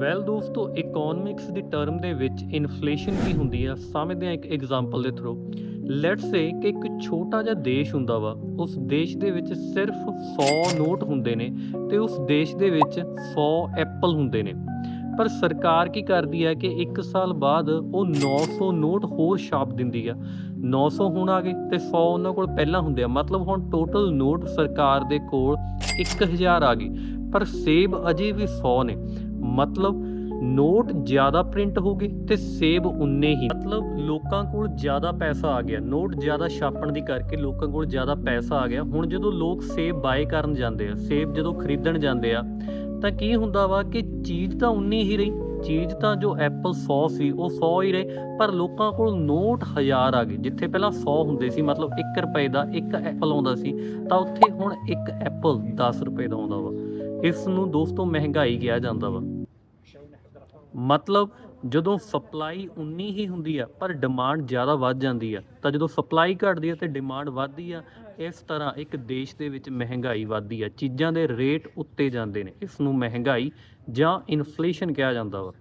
Well ਦੋਸਤੋ economics ਦੀ term ਦੇ ਵਿੱਚ ਇਨਫਲੇਸ਼ਨ ਕੀ ਹੁੰਦੀ ਆ, ਸਮਝਦੇ ਆ ਇੱਕ ਐਗਜ਼ਾਮਪਲ ਦੇ ਥਰੂ ਲੈਟਸ ਸੇ ਕਿ ਇੱਕ ਛੋਟਾ ਜਿਹਾ ਦੇਸ਼ ਹੁੰਦਾ ਵਾ, ਉਸ ਦੇਸ਼ ਦੇ ਵਿੱਚ ਸਿਰਫ 100 ਨੋਟ ਹੁੰਦੇ ਨੇ ਤੇ ਉਸ ਦੇਸ਼ ਦੇ ਵਿੱਚ 100 ਐਪਲ ਹੁੰਦੇ ਨੇ। ਪਰ ਸਰਕਾਰ ਕੀ ਕਰਦੀ ਹੈ ਕਿ 1 ਸਾਲ ਬਾਅਦ ਉਹ 900 ਨੋਟ ਹੋਰ ਛਾਪ ਦਿੰਦੀ ਆ। 900 ਹੁਣ ਆ ਗਏ ਤੇ 100 ਉਹਨਾਂ ਕੋਲ ਪਹਿਲਾਂ ਹੁੰਦੇ ਆ। ਮਤਲਬ ਹੁਣ ਟੋਟਲ ਨੋਟ ਸਰਕਾਰ ਦੇ ਕੋਲ 1000 ਆ ਗਏ ਪਰ ਸੇਬ ਅਜੇ ਵੀ 100 ਨੇ। ਮਤਲਬ ਨੋਟ ਜ਼ਿਆਦਾ ਪ੍ਰਿੰਟ ਹੋ ਗਏ ਤੇ ਸੇਬ ਉਨੇ ਹੀ। ਮਤਲਬ ਲੋਕਾਂ ਕੋਲ ਜ਼ਿਆਦਾ ਪੈਸਾ ਆ ਗਿਆ। ਨੋਟ ਜ਼ਿਆਦਾ ਛਾਪਣ ਦੀ ਕਰਕੇ ਲੋਕਾਂ ਕੋਲ ਜ਼ਿਆਦਾ ਪੈਸਾ ਆ ਗਿਆ। ਹੁਣ ਜਦੋਂ ਲੋਕ ਸੇਬ ਬਾਏ ਕਰਨ ਜਾਂਦੇ ਆ, ਸੇਬ ਜਦੋਂ ਖਰੀਦਣ ਜਾਂਦੇ ਆ, ਤਾਂ ਕੀ ਹੁੰਦਾ ਵਾ ਕਿ ਚੀਜ਼ ਤਾਂ ਉਨੀ ਹੀ ਰਹੀ। ਚੀਜ਼ ਤਾਂ ਜੋ ਐਪਲ 100 ਸੀ, ਉਹ 100 ਹੀ ਰਹੇ, ਪਰ ਲੋਕਾਂ ਕੋਲ ਨੋਟ 1000 ਆ ਗਏ, ਜਿੱਥੇ ਪਹਿਲਾਂ 100 ਹੁੰਦੇ ਸੀ, ਮਤਲਬ 1 ਰੁਪਏ ਦਾ ਇੱਕ ਐਪਲ ਆਉਂਦਾ ਸੀ, ਤਾਂ ਉੱਥੇ ਹੁਣ ਇੱਕ ਐਪਲ 10 ਰੁਪਏ ਦਾ ਆਉਂਦਾ ਵਾ। ਇਸ ਨੂੰ ਦੋਸਤੋ ਮਹਿੰਗਾਈ ਕਿਹਾ ਜਾਂਦਾ ਵਾ। ਮਤਲਬ ਜਦੋਂ ਸਪਲਾਈ ਉਨੀ ਹੀ ਹੁੰਦੀ ਆ, ਪਰ ਡਿਮਾਂਡ ਜ਼ਿਆਦਾ ਵੱਧ ਜਾਂਦੀ ਆ। ਤਾਂ ਜਦੋਂ ਸਪਲਾਈ ਘਟਦੀ ਆ ਤੇ ਡਿਮਾਂਡ ਵੱਧਦੀ ਆ, ਇਸ ਤਰ੍ਹਾਂ ਇੱਕ ਦੇਸ਼ ਦੇ ਵਿੱਚ ਮਹਿੰਗਾਈ ਵੱਧਦੀ ਆ। ਚੀਜ਼ਾਂ ਦੇ ਰੇਟ ਉੱਤੇ ਜਾਂਦੇ ਨੇ। ਇਸ ਨੂੰ ਮਹਿੰਗਾਈ ਜਾਂ ਇਨਫਲੇਸ਼ਨ ਕਿਹਾ ਜਾਂਦਾ ਵਾ।